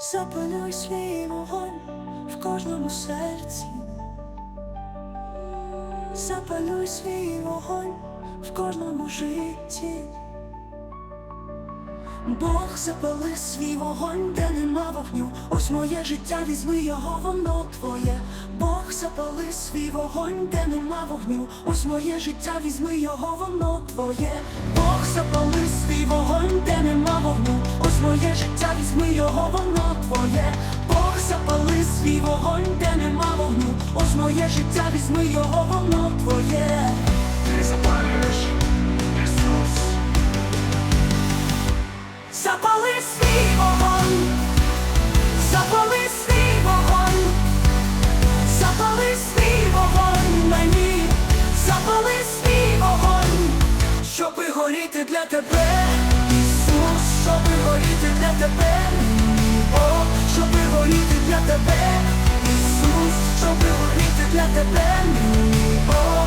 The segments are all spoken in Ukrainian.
Запалюй свій вогонь в кожному серці. Запалюй свій вогонь в кожному житті. Бог запали свій вогонь, де нема вогню. Ось моє життя, візьми його, воно твоє. Бог запали свій вогонь, де нема вогню. Ось моє життя, візьми його, воно твоє. Бог запали свій вогонь, де нема вогню. Ось моє життя, візьми його, воно твоє. Бог запали свій вогонь, де нема вогню. Ось моє життя, візьми його, воно твоє. Ти запалюєш Ісус. Запали свій вогонь, запали свій вогонь, запали свій вогонь мені, запали свій вогонь, щоби горіти для тебе, для тебе, Бог, щоби горіти для тебе, Ісус, щоби горіти для тебе, Бог.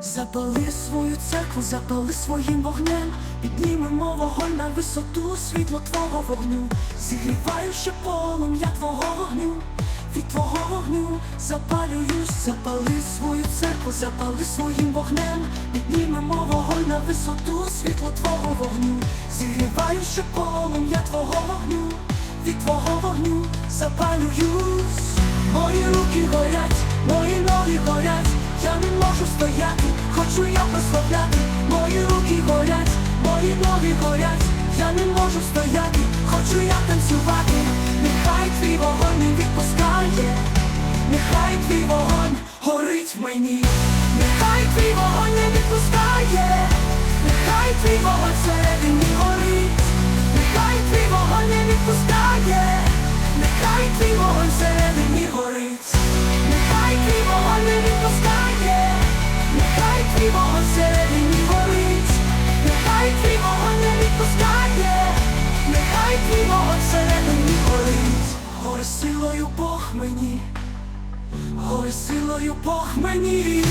Запали свою церкву, запали своїм вогнем, піднімемо вогонь на висоту світло твого вогню, зігріваючи полум'я твого вогню, від твого вогню запалююсь, запали свою церкву, запали своїм вогнем, висоту світло твого вогню, зігріваючи полум'я твого вогню, від твого вогню запалююсь, мої руки горять, мої ноги горять. Я не можу стояти, хочу я прославляти, мої руки горять, мої ноги горять, я не можу стояти, хочу я танцювати, нехай твій вогонь не відпускає, нехай твій вогонь всередині горить, нехай твій не відпускає, нехай твій вогонь горить, нехай твій вогонь не нехай твій вогонь горить, гори мені, гори силою Бог мені.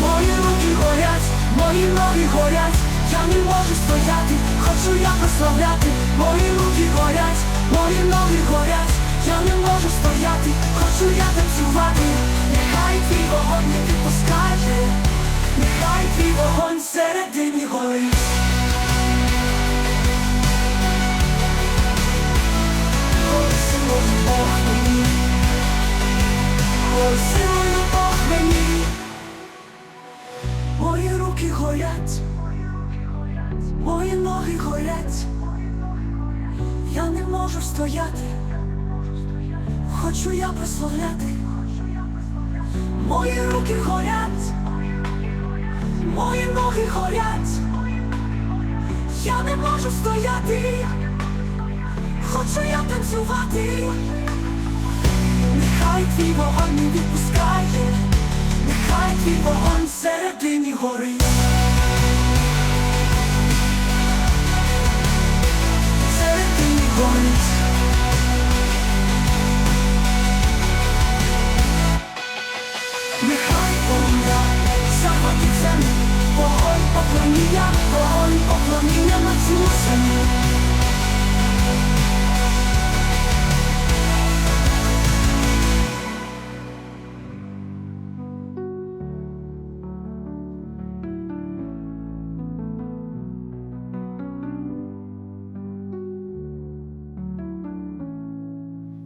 Мої руки горять, мої ноги горять, я не можу стояти, хочу я прославляти, мої руки горять, мої ноги горять, я не можу стояти, хочу я танцювати, нехай твій вогонь не підпускає, нехай твій вогонь середині горить. Руки горять, мої ноги горять, я не можу стояти, хочу я прославляти, мої руки горять, мої ноги горять, я не можу стояти, хочу я танцювати, нехай твій вогонь не відпускає. Нехай твій вогонь всередині горить Всередині горить Нехай полум'я захватить землю Вогонь поклоніння,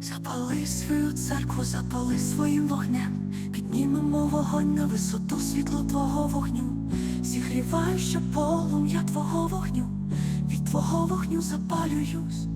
Запали свою церкву, запали своїм вогнем, піднімемо вогонь на висоту світло твого вогню, зігріваючи полум'я твого вогню, від твого вогню запалююсь,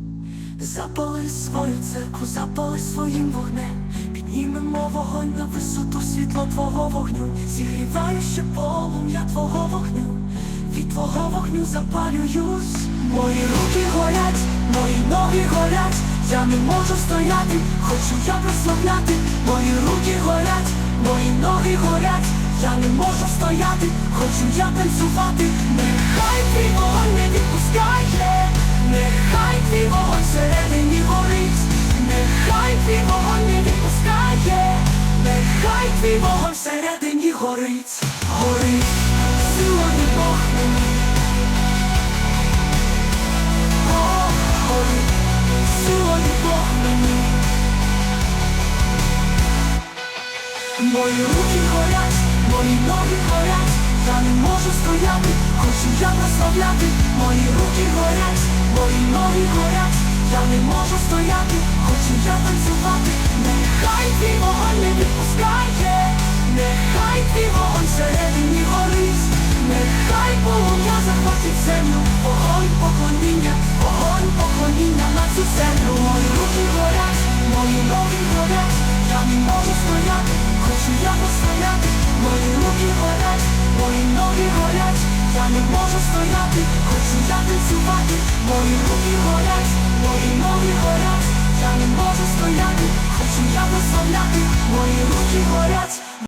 запали свою церкву, запали своїм вогнем, піднімемо вогонь на висоту світло твого вогню, зігріваючи полум'я твого вогню, від твого вогню запалююсь, мої руки горять, мої ноги горять. Я не можу стояти, хочу я прославляти, мої руки горять, мої ноги горять, я не можу стояти, хочу я танцювати, нехай твій вогонь не відпускає, нехай твій вогонь всередині горить, нехай твій вогонь не відпускає, нехай твій вогонь всередині горить, горить, мої руки горять, мої ноги горять, я не можу стояти, хочу я прославляти, мої руки горять, мої ноги горять, я не можу стояти, хочу я танцювати, нехай твій вогонь не відпускає, нехай твій вогонь всередині можу стояти, хочу я танцювати, мої руки горять, мої ноги горять, я не можу стояти, хочу я прославляти, мої руки горять.